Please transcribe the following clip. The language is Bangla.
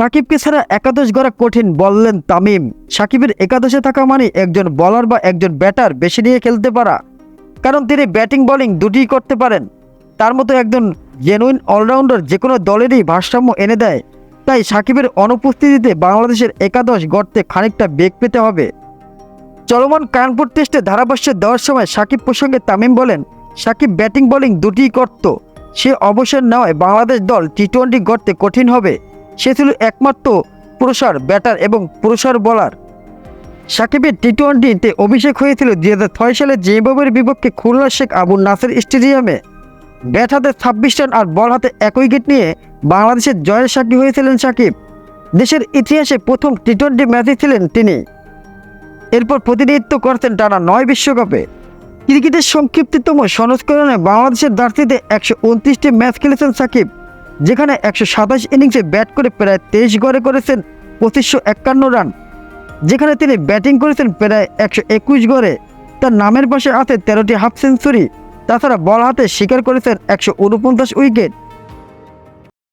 সাকিবকে ছাড়া একাদশ গড়া কঠিন বললেন তামিম। সাকিবের একাদশে থাকা মানে একজন বলার বা একজন ব্যাটার বেশি নিয়ে খেলতে পারা। কারণ তিনি ব্যাটিং বোলিং দুটিই করতে পারেন। তার মতো একজন জেনুইন অলরাউন্ডার যে কোনো দলেরই ভারসাম্য এনে দেয়। তাই সাকিবের অনুপস্থিতিতে বাংলাদেশের একাদশ গড়তে খানিকটা বেগ পেতে হবে। চলমান কানপুর টেস্টে ধারাভাষ্য দেওয়ার সময় সাকিব প্রসঙ্গে তামিম বলেন, সাকিব ব্যাটিং বোলিং দুটিই করত। সে অবসর নেওয়ায় বাংলাদেশ দল টি টোয়েন্টি গড়তে কঠিন হবে। সে ছিল একমাত্র প্রসার ব্যাটার এবং প্রসার বলার। সাকিবের টি টোয়েন্টিতে অভিষেক হয়েছিল দুই হাজার ছয় সালে জিম্বাবুয়ের বিপক্ষে খুলনা শেখ আবু নাসের স্টেডিয়ামে। ব্যাট হাতে ছাব্বিশ রান আর বল হাতে এক উইকেট নিয়ে বাংলাদেশের জয়ের সাক্ষী হয়েছিলেন সাকিব। দেশের ইতিহাসে প্রথম টি টোয়েন্টি ম্যাচে ছিলেন তিনি। এরপর প্রতিনিধিত্ব করতেন টানা নয় বিশ্বকাপে। ক্রিকেটের সংক্ষিপ্ততম সংস্করণে বাংলাদেশের জার্সিতে একশো উনত্রিশটি ম্যাচ খেলেছেন সাকিব। যেখানে একশো সাতাশ ইনিংসে ব্যাট করে প্রায় তেইশ গড়ে করেছেন পঁচিশশো একান্ন রান। যেখানে তিনি ব্যাটিং করেছেন প্রায় একশো একুশ গড়ে। তার নামের পাশে আছে তেরোটি হাফ সেঞ্চুরি। তাছাড়া বল হাতে শিকার করেছেন একশো উনপঞ্চাশ উইকেট।